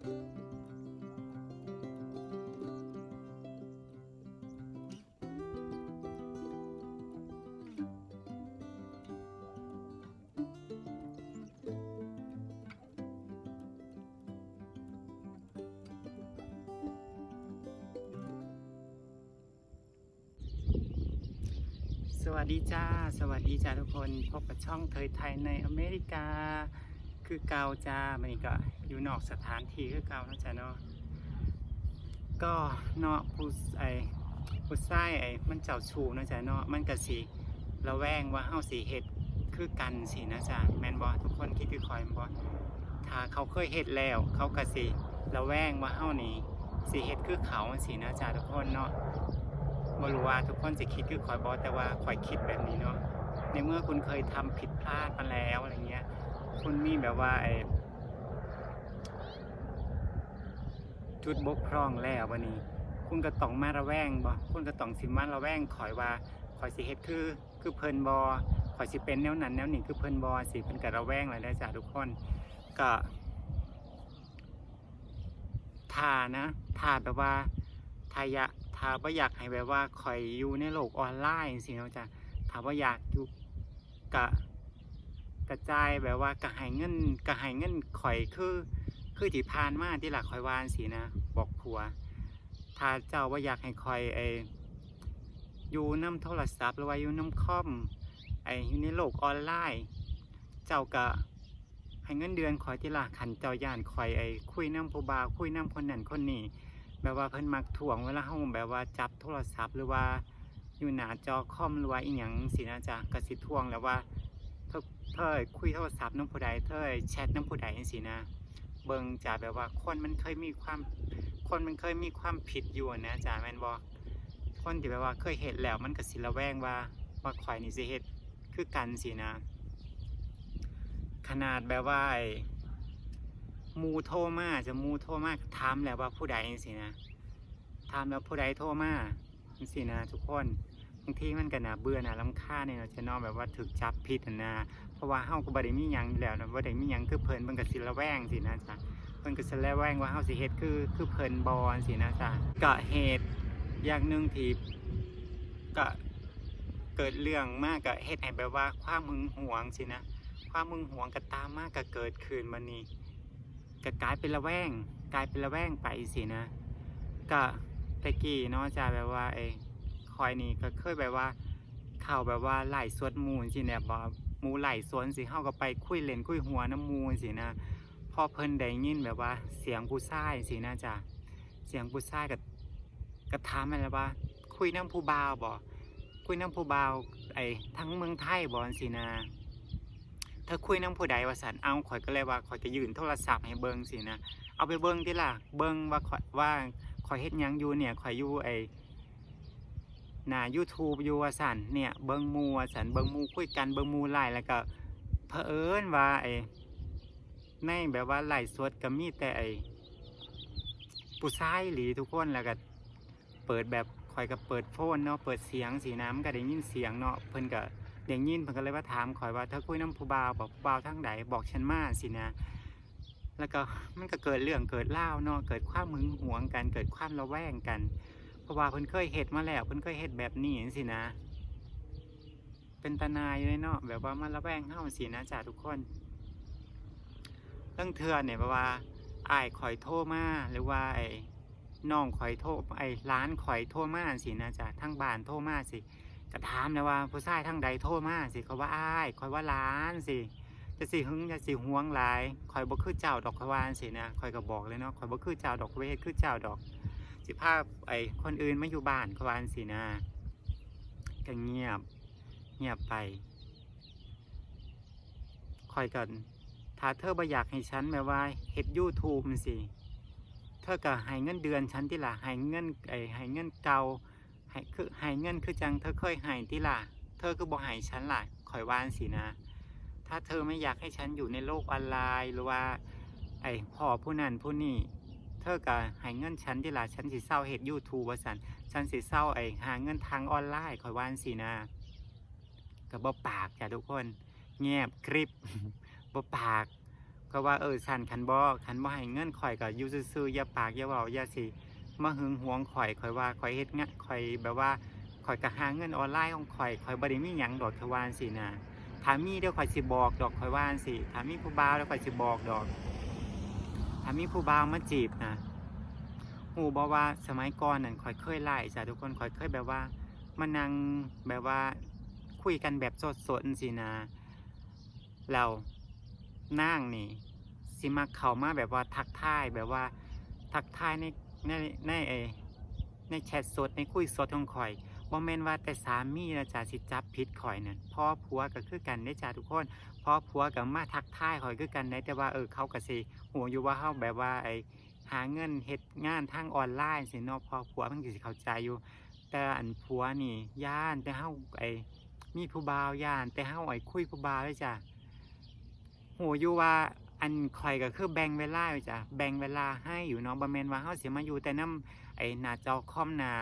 สวัสดีจ้า สวัสดีจ้าทุกคน พบกับช่องเทยไทยในอเมริกา คือเกาจ้ามันก็อยู่นอกสถานที่คือเกานะจ๊ะเนาะก็เนาะผู้ไอผู้ชายไอมันเจ้าชูนะจ๊ะเนาะมันก็สิระแวงว่าเฮาสิเฮ็ดคือกันสินะจ๊ะแมนบ่ทุกคนคิดคือคอยแมนบ่ถ้าเขาเคยเฮ็ดแล้ว เขาก็สิระแวงว่าเฮานี่สิเฮ็ดคือเขาสินะจ๊ะทุกคนเนาะไม่รู้ว่าทุกคนจะคิดคือคอยบอแต่ว่าคอยคิดแบบนี้เนาะในเมื่อคุณเคยทำผิดพลาดมาแล้วอะไรเงี้ย คุณมีแบบว่าไอ้จุดบกพร่องแล้ววันนี้ คุณก็ต้องมาระแวงบ่คุณก็ต้องสิมาระแวงคอยว่าคอยสิเฮ็ดคือ คือเพิ่นบอคอยสิเป็นแนวนั้นแนวนี้คือเพิ่นบอสิเพิ่นก็ระแวงเลยได้จ้ะทุกคนก็ท่านะท่าแบบว่าทายะถ้าว่าอยากให้แบบว่าคอยอยู่ในโลกออนไลน์สิเนาะจ้ะถ้าว่าอยากอยู่กะ กระจายแบบว่ากระหายเงินกระหายเงินคอยคือ คือที่ผ่านมาที่หลักคอยวานสินะบอกผัว ถ้าเจ้าว่าอยากให้คอยไออยู่น้ำโทรศัพท์หรือว่าอยู่น้ำคอมไออยู่ในโลกออนไลน์ เจ้าก็ให้เงินเดือนคอยที่หลักขันเจ้าย่านคอยไอคุยน้ำผู้บ่าวคุยน้ำคนนั้นคนนี้แบบว่าเพิ่นมักถ่วงเวลาเฮาแบบว่าจับโทรศัพท์หรือว่าอยู่หน้าจอคอมหรือว่าอีหยังสินะจ๊ะก็สิถ่วงแล้วว่า เธอเธอคุยโทรศัพท์น้ำผู้ใดเธอแชทน้ำผู้ใดจังซี่นะ เบิ่งจ้ะแบบว่าคนมันเคยมีความ คนมันเคยมีความผิดอยู่นะจ๊ะแมนบ่คนที่แบบว่าเคยเฮ็ดแล้วมันก็สิระแวงว่าว่าข่อยนี่สิเฮ็ดคือกันสินะ ขนาดแบบว่ามูโทรมาจะมูโทรมาถามแล้วว่าผู้ใดสินะถามแล้วผู้ใดโทรมาสินะทุกคน บางทีมันก็น่าเบื่อน่าลำค่าเนี่ยเนาะจะนอนแบบว่าถูกจับผิดนะนะเพราะว่าเฮาก็บ่ได้มีหยังอยู่แล้วนะบ่ได้มีหยังคือเพิ่นเพิ่นก็สิระแวงสินะจ๊ะเพิ่นก็สิระแวงว่าเฮาสิเฮ็ดคือคือเพิ่นบ่สินะจ๊ะก็เหตุอย่างหนึงที่ก็เกิดเรื่องมากก็เฮ็ดให้แบบว่าความหึงหวงสินะ ความมึงหวงก็ตามมากก็เกิดขึ้นมานี้ก็กลายเป็นระแวง กลายเป็นระแวงไปสินะ ก็ตะกี้เนาะจะแบบว่าไอ้ค อยนี่ก็เคยแบบว่าเข้าแบบว่าไหลสวดมูสิเนี่ยบ่มูไหลสวนสิเฮาก็ไปคุยเล่นคุยหัวน้ำมูสินะพอเพิ่นได้ยินแบบว่า เสียงผู้ชายสินะจ้ะเสียงผู้ชายก็ก็ถามมันแล้วว่า คุยน้ำผู้บ่าวบ่คุยน้ำผู้บ่าวไอ้ทั้งเมืองไทยบ่สินะถ้าคุยน้ำผู้ใดว่าสันเอาข่อยก็เลยว่าข่อยจะยืนโทรศัพท์ให้เบิ้งสินะเอาไปเบิ้งที่ล่ะเบิ้งว่าข่อยว่าข่อยเฮ็ดยังอยู่เนี่ยข่อยอยู่ไอ หน้า YouTube อยู่ว่าสันเนี่ยเบิงมูว่าสันเบิงมูคุยกันเบิงมูไล่แล้วก็เผอิญว่าไอในแบบว่าไล่สดก็มีแต่ไอผู้ชายหลีทุกคนแล้วก็เปิดแบบข่อยก็เปิดโฟนเนาะเปิดเสียงสีน้ำก็ได้ยินเสียงเนาะเพิ่นก็เด็กยินเพิ่นก็เลยว่าถามข่อยว่าถ้าคุยน้ำผู้บ่าวบอกผู้บ่าวทั้งใดบอกฉันมาสินะแล้วก็มันก็เกิดเรื่องเกิดเล่าเนาะเกิดความหึงหวงกันเกิดความระแวงกัน ราะว่าเพิ่นเคยเฮ็ดมาแล้วเพิ่นเคยเฮ็ดแบบนี้เห็นสินะ เป็นตานายเลยเนาะแบบว่ามันระแวงเฮาสินะจ้าทุกคนเรื่องเทือนเนี่ยเพราะว่าไอ้ายข่อยโทรมาหรือว่าไอ้น้องข่อยโทรไอ้ร้านข่อยโทรมาสินะจ้าทั้งบ้านโทรมาสิก็ถามนะว่าผู้ชายทั้งใดโทรมาสิเขาว่าไอ้ายคอยว่าล้านสิจะสิหึงจะสิห่วงหลายคอยบ่คือเจ้าดอกควาจั่งสินะคอยก็บอกเลยเนาะคอยบ่คือเจ้าดอกเวทคือเจ้าดอก สิภาพไอ้คนอื่นไมาอยู่บ้านเขวาจั่งสินะก็เงียบ เงียบไปคอยกันถ้าเธอบ่อยากให้ฉันแบบว่าเฮ็ดยูทูบสิเธอก็ให้เงินเดือนฉันที่ละให้เงินไอ้ให้เงินเก่าให้คือให้เงินคือจังเธอเคยให้ที่ล่ะเธอคือบอกให้ฉันล่ะคอยวานสินะ ถ้าเธอไม่อยากให้ฉันอยู่ในโลกออนไลน์หรือว่า ไอ้พ่อผู้นั้นผู้นี้ เธอก็ให้เงินฉันที่ละฉันสิเศร้าเฮ็ดยูทูบว่าสันฉันสิเศร้าไอ้หาเงินทางออนไลน์คอยวานสินะก็บ่ปากจ้ะทุกคน เงียบกริบบ่ปาก ก็ว่าเออสั่นคันบ่คันบ่ให้เงินข่อยก็อยู่ซื่อๆอย่าปากอย่าเว้าอย่าสิมาหึงหวงข่อยข่อยว่าข่อยเฮ็ดงานข่อยแบบว่าข่อยก็หาเงินออนไลน์ของข่อยข่อยบ่ได้มีหยังดอกทวาจั่งสินะถามีเดี๋ยวข่อยสิบอกดอกข่อยว่าจั่งสิถามีผู้บ่าวแล้วข่อยสิบอกดอกามีผู้บ่าวมาจีบนะฮู้บ่ว่าสมัยก่อนนั่นข่อยเคยไล่จ้ะทุกคนข่อยเคยแบบว่ามานั่งแบบว่าคุยกันแบบสดๆจั่งสินะแล้วนางนี่สิมาเข้ามาแบบว่าทักทายแบบว่าทักทายในในในเอในแชทสดในคุยสดของข่อย บ่แม่นว่าแต่สามีนะจ๊ะสิจับผิดข่อยนั่นพ่อผัวก็คือกันเด้จ้ะทุกคนพ่อผัวก็มาทักทายข่อยคือกันได้แต่ว่าเออเขาก็สิหูอยู่ว่าเฮาแบบว่าไอหาเงินเฮ็ดงานทางออนไลน์สิเนาะพ่อผัวมันก็สิเข้าใจอยู่ แต่อันผัวนี่ย่านแต่เฮาไอมีผู้บ่าวย่าน แต่เฮาไอคุยผู้บ่าวเลยจ้ะโหอยู่ว่าอันข่อยก็คือแบ่งเวลาจ้ะแบ่งเวลาให้อยู่เนาะบ่แม่นว่าเฮาสิมาอยู่แต่นํไอ้หน้าจอคอมหน้า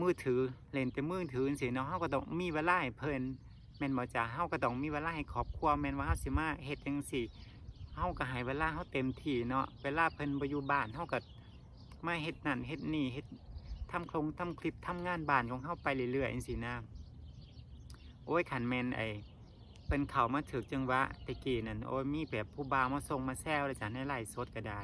มือถือเล่นแต่มือถือจังซี่เนาะเฮาก็ต้องมีเวลาให้เพิ่นแม่นบ่จ้ะเฮาก็ต้องมีเวลาให้ครอบครัวแม่นว่าเฮาสิมาเฮ็ดจังซี่เฮาก็ให้เวลาเฮาเต็มที่เนาะเวลาเพิ่นบ่อยู่บ้านเฮาก็มาเฮ็ดนั่นเฮ็ดนี่เฮ็ดทำโครงทำคลิปทำงานบ้านของเฮาไปเรื่อยๆจังซี่นะโอ้ยคันแม่นไอเป็นเขามาถึกจังหวะตะกี้นั่นโอ้ยมีแบบผู้บ่าวมาส่งมาแซวเลยจ้ะในไลฟ์สดก็ได้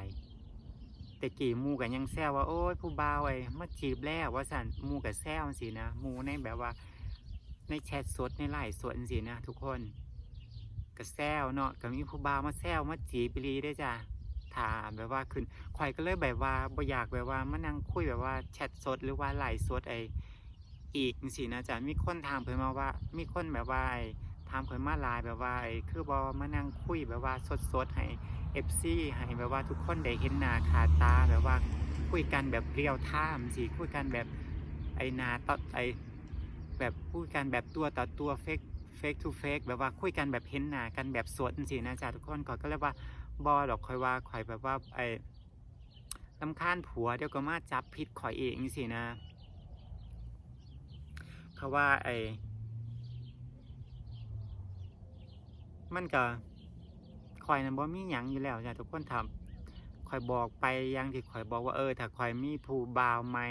แตะกี้หมูกันยังแซวว่าโอ้ยผู้บ่าวไอ้มาจีบแล้วว่าสันมูกับแซวสินะมูในแบบว่า ในแชทสดในไลฟ์สดสินะทุกคนก็แซวเนาะก็มีผู้บ่าวมาแซวมาจีบปรีได้จ้ะถามแบบว่าขึ้นข่อยก็เลยแบบว่าบ่อยากแบบว่ามานั่งคุยแบบว่าแชทสดหรือว่าไลฟ์สดไอ้อีกสินะจ๊ะมีคนถามเพิ่นมาว่า มีคนแบบว่าถามเพิ่นมาหลายแบบว่าไอ้คือบอมานั่งคุยแบบว่าสดๆให้ FC ให้แบบว่าทุกคนได้เห็นหน้าคาตาแบบว่าคุยกันแบบเรียลไทม์สิคุยกันแบบไอนาต่อไอแบบคุยกันแบบตัวต่อตัวเฟกเฟกทูเฟกแบบว่าคุยกันแบบเห็นหน้ากันแบบสดสินะจ๊ะทุกคนก่อนก็เลยว่าบอดอกคอยว่าคอยแบบว่าไอลำคาญผัวเดี๋ยวก็มาจับผิดข่อยเองสินะ เขาว่าไอ้มันก็ คอยนั้นบ่มีหยังอยู่แล้วจ้ะทุกคนถามคอยบอกไปยังที่คอยบอกว่าเออถ้าคอยมีผู้บ่าวใหม่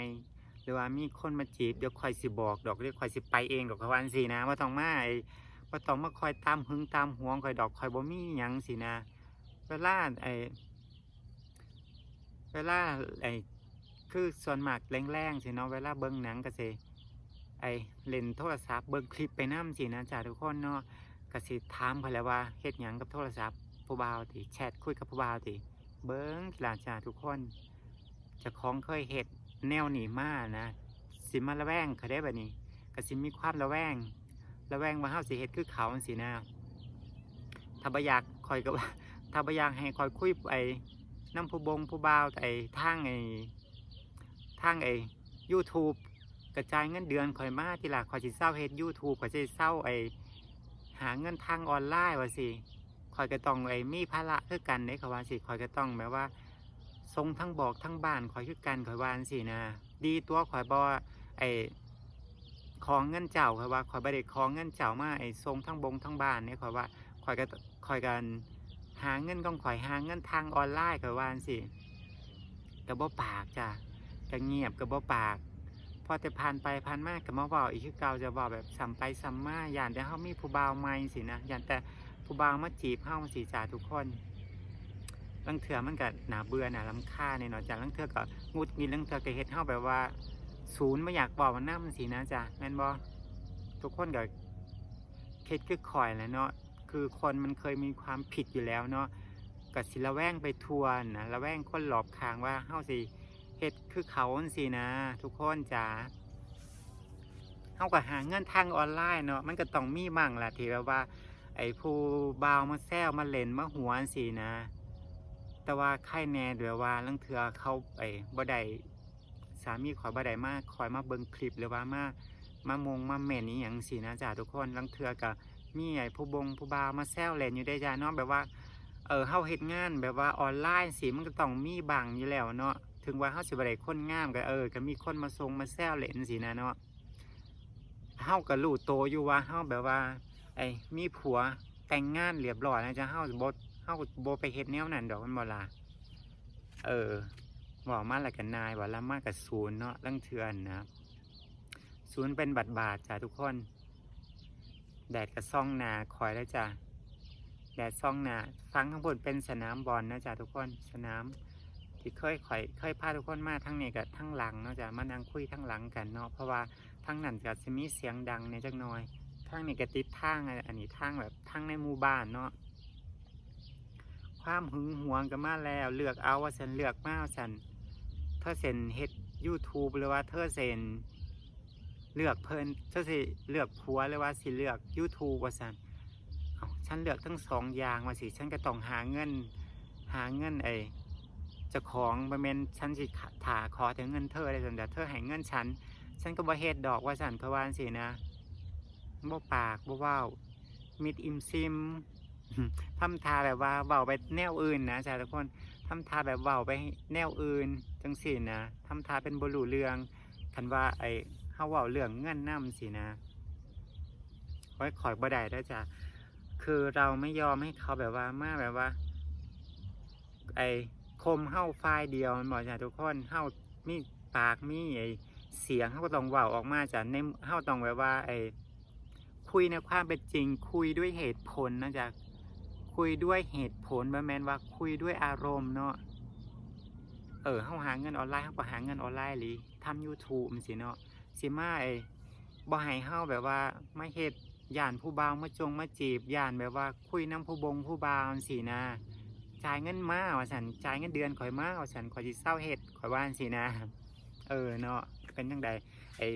หรือว่ามีคนมาจีบเดี๋ยวคอยสิบอกดอกเดี๋ยวคอยสิไปเองดอกเขาวาจั่งสินะว่าต้องมาไอ้ว่าต้องมาคอยตามหึงตามหวงคอยดอกคอยบ่มีหยังสินะ เวลาไอ้เวลาไอ้คือส่วนมากแรงๆสิเนาะเวลาเบิ่งหนังก็สิไอ้เล่นโทรศัพท์เบิ่งคลิปไปนำสินะจ้ะทุกคนเนาะก็สิถามเขาแล้วว่าเฮ็ดหยังกับโทรศัพท์ ผู้บ่าวติแชทคุยกับผู้บ่าวติเบิ้งกีฬาจ้าทุกคนจะของเคยเฮ็ดแนวหนีมานะสิมาระแวงเขาได้แบบนี้ก็สิมีความระแวงระแวงว่าเฮาสิเฮ็ดคือเขาสินะถ้าบอยากคอยก็ว่าถ้าบอยากให้คอยคุยไอ้น้ำผู้บงผู้บ่าวไอ้ทางไอ้ทางไอ้ YouTube กระจายเงินเดือนคอยมาทีหลังคอยสิเศร้าเฮ็ด YouTube คอยสิเศร้าไอ้หาเงินทางออนไลน์ว่าสิ คอยก็ต้องไอ้มีภาระคือกันเด้เขว่าสิคอยก็ต้องแบบว่าทรงทั้งบอกทั้งบ้านคอยคือกันคอยวาจั่งสินะ ดีตัวคอยบอกไอ้ของเงินเจ้าคอยว่าคอยบ่ได้ของเงินเจ้ามาไอ้ทรงทั้งบงทั้งบ้านเนี่ยคอยว่าคอยก็คอยกันหาเงินของคอยหาเงินทางออนไลน์คอยวาจั่งสิก็บ่ปากจ้ะก็เงียบก็บ่ปากพอแต่ผ่านไปผ่านมากับมาเว้าอีกคือเก่าจะเว้าแบบซ้ำไปซ้ำมาอย่านแต่เฮามีผู้บ่าวใหม่สินะอย่านแต่ ผู้บาวมาจีบเฮาสิจ้าทุกคนลังเทื่อมันก็น่าเบื่อหนารำคาญเนี่ยเนาะจ้าลังเทื่อก็งุดหงิดลังเทื่อก็เฮ็ดเฮาแบบว่า ศูนย์ไม่อยากบอกมันนำสินะจ้าแม่นบ่ทุกคนก็เฮ็ดคือข่อยแหละเนาะคือคนมันเคยมีความผิดอยู่แล้วเนาะก็สิระแวงไปทวนนะระแวงคนหลอบข้างว่าเฮาสิเฮ็ดคือเขาสินะ ทุกคนจ้าเฮาก็หาเงินทางออนไลน์เนาะมันก็ต้องมีมั่งแหละที่แบบว่า ไอ้ผู้บ่าวมาแซวมาเล่นมาหัวสินะ แต่ว่าใครแน่เดี๋ยวว่าลังเทือเขาไอ้บ่ได้สามีขอยบ่ได้มาคอยมาเบิ่งคลิปหรือว่ามา มามงมาแม่นอีหยังสินะจ้าทุกคนลังเทือก็มีไอ้ผู้บงผู้บ่าวมาแซวเล่นอยู่ได้จ้าเนาะแบบว่าเออเฮาเฮ็ดงานแบบว่าออนไลน์สิมันก็ต้องมีบังอยู่แล้วเนาะถึงว่าเฮาสิบ่ได้คนงามก็เออก็มีคนมาส่งมาแซวเล่นสินะเนาะเฮาก็รู้โตอยู่ว่าเฮาแบบว่า ไอ้มีผัวแต่งงานเรียบร้อยนะจ๊ะเฮาบ่เฮาโบไปเฮ็ดแนวนั้นดอกมันบ่ล่ะเออบอกมาแล้วกันนายว่าละมากกับศูนย์เนาะลังเทือนนะศูนย์เป็นบัตรบาทจ้ะทุกคน แดดกระซ่องนาคอยแล้วจ้ะแดดซ่องนาฟังข้างบนเป็นสนามบอลนะจ้ะทุกคนสนามที่เคยคอยเคยพาทุกคนมาทั้งนี้กับทั้งหลังเนาะจ้ะมานั่งคุยทั้งหลังกันเนาะเพราะว่าทั้งนั้นก็จะมีเสียงดังในจักน่อย ทั้งนี้ก็ติดทางอันนี้ทางแบบทางในหมู่บ้านเนาะความหึงหวงก็มาแล้ว เลือกเอาว่าฉันเลือกมาว่าฉันเธอเซนเฮ็ด YouTube หรือว่าเธอเซนเลือกเพิ่นเธอสิเลือกผัวหรือว่าสิเลือก YouTube ว่าฉันเอาฉันเลือกทั้งสองอย่างว่าสิฉันก็ต้องหาเงิน หาเงินไอจะของบะเมนฉันสิถาขอถึงเงินเธอเลยสันแต่เธอให้เงินฉัน ฉันก็บ่เฮ็ดดอกว่าสันเพราะว่าสินะ บ่ปากบ่เว้ามิดอิมซิมทำทาแบบว่าเว้าไปแนวอื่นนะจ้าทุกคนทำทาแบบเว้าไปแนวอื่นจังสินะทำทาเป็นบ่รู้เรืองคันว่าไอ้เฮาเว้าเรื่องเงินน้ำสินะคอยขอยบ่ได้เด้จ้ะคือเราไม่ยอมให้เขาแบบว่ามาแบบว่า ไอ้คมเฮ้าไฟเดียวมันบอกจ้ะทุกคนเฮ้ามีปากมีไอ้เสียงเฮ้าก็ต้องเว่าออกมาจากในเฮ้าต้องแบบว่าไอ้ คุยในความเป็นจริง คุยด้วยเหตุผลนะจ๊ะคุยด้วยเหตุผลบ่แมนว่าคุยด้วยอารมณ์เนาะเออเฮาหาเงินออนไลน์เฮาก็หาเงินออนไลน์หรือทำ YouTube มันสิเนาะสิมาไอ้บ่ให้เฮาแบบว่าไมาเฮ็ดย่านผู้บ่าวมาจงมาจีบย่านแบบว่าคุยนํผู้บงผู้บ่าวจังซี่นะจ่ายเงินมาว่าสันจ่ายเงินเดือนข่อยมาว่าสันข่อยสิเศร้าเฮ็ดข่อยว่าจั่งสินะ เออเนาะเป็นจังใดไอ้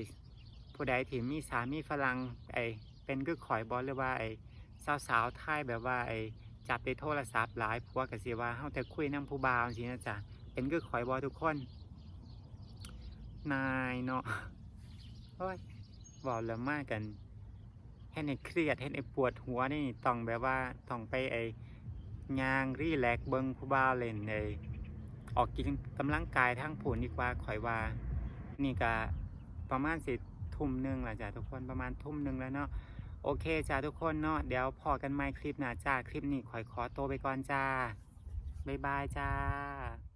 ผู้ใดที่มีสามีฝรั่งไอ้ เป็นคือข่อยบ่หรือว่าไอ้สาวๆไทยแบบว่าไอ้จับในโทรศัพท์หลายผัวก็สิว่าเฮาแต่คุยนํผู้บ่าวจังซี่นะจ๊ะเป็นคือข่อยบ่ทุกคน นายเนาะโอ้ยบอกแล้วมากกันเฮ็ดให้เครียดเฮ็ดให้ปวดหัวนี่ต้องแบบว่าต้องไปไอ้ยางรีแลกซ์เบิงผู้บ่าวเล่นเลยออกกินกำลังกายทั้งผุนดีกว่าข่อยว่า นี่ก็ประมาณสิทุ่มหนึ่งแหละจ้ะทุกคนประมาณทุ่มหนึ่งแล้วเนาะ โอเคจ้าทุกคนเนาะเดี๋ยวพอกันใหม่คลิปหน้าจ้าคลิปนี้ขอยขอตัวไปก่อนจ้าบ๊ายบายจ้า